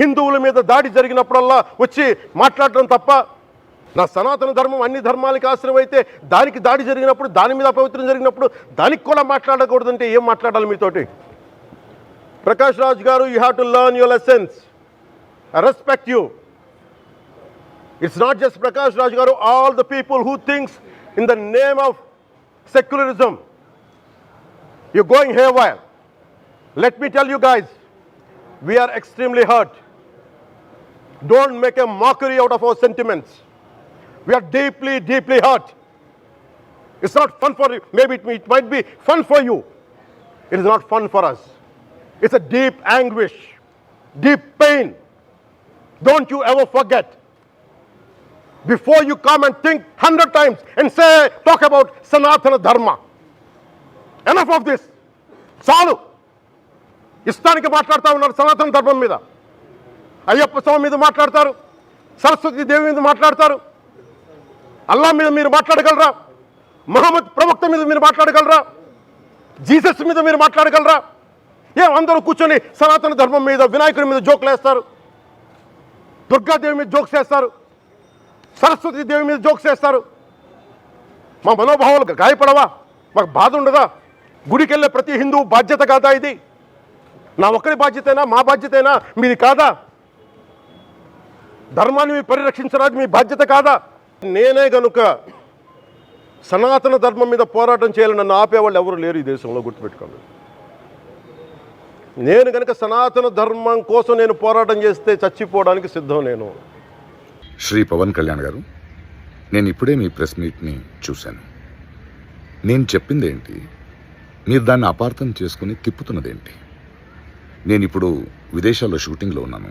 హిందువుల మీద దాడి జరిగినప్పుడల్లా వచ్చి మాట్లాడటం తప్ప నా సనాతన ధర్మం అన్ని ధర్మాలకి ఆశ్రయం అయితే దానికి దాడి జరిగినప్పుడు దాని మీద అపవిత్రం జరిగినప్పుడు దానికి కూడా మాట్లాడకూడదంటే ఏం మాట్లాడాలి మీతోటి? Prakash Raj garu you have to learn your lessons I respect you it's not just Prakash Raj garu all the people who things in the name of secularism you going haywire let me tell you guys we're extremely hurt. Don't make a mockery out of our sentiments. We are deeply, deeply hurt. It's not fun for you. Maybe it, it might be fun for you. It is not fun for us. It's a deep anguish, deep pain. Don't you ever forget. Before you come and think hundred times and say, talk about Sanatana Dharma. Enough of this. చాలు ఇష్టానికి మాట్లాడుతూ ఉన్నారు సనాతన ధర్మం మీద అయ్యప్ప స్వామి మీద మాట్లాడతారు సరస్వతి దేవి మీద మాట్లాడతారు. అల్లా మీద మీరు మాట్లాడగలరా? మహమ్మద్ ప్రవక్త మీద మీరు మాట్లాడగలరా? జీసస్ మీద మీరు మాట్లాడగలరా? ఏం అందరూ కూర్చొని సనాతన ధర్మం మీద వినాయకుడి మీద జోకులు వేస్తారు? దుర్గాదేవి మీద జోక్స్ వేస్తారు? సరస్వతి దేవి మీద జోక్స్ వేస్తారు? మా మనోభావాలు గాయపడవా? మాకు బాధ ఉండదా? గుడికి వెళ్ళే ప్రతి హిందూ బాధ్యత కాదా ఇది? నా ఒక్కరి బాధ్యతైనా మా బాధ్యతైనా మీది కాదా? ధర్మాన్ని మీరు పరిరక్షించడానికి మీ బాధ్యత కాదా? నేనే గనుక సనాతన ధర్మం మీద పోరాటం చేయాలని నన్ను ఆపేవాళ్ళు ఎవరు లేరు ఈ దేశంలో గుర్తుపెట్టుకోండి. నేను కనుక సనాతన ధర్మం కోసం నేను పోరాటం చేస్తే చచ్చిపోవడానికి సిద్ధం నేను. శ్రీ పవన్ కళ్యాణ్ గారు నేను ఇప్పుడే మీ ప్రెస్ మీట్ని చూశాను. నేను చెప్పింది ఏంటి? మీరు దాన్ని అపార్థం చేసుకుని తిప్పుతున్నదేంటి నేను ఇప్పుడు విదేశాల్లో షూటింగ్లో ఉన్నాను.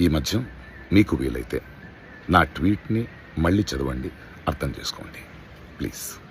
ఈ మధ్య మీకు వీలైతే నా ట్వీట్ని మళ్ళీ చదవండి. అర్థం చేసుకోండి. ప్లీజ్.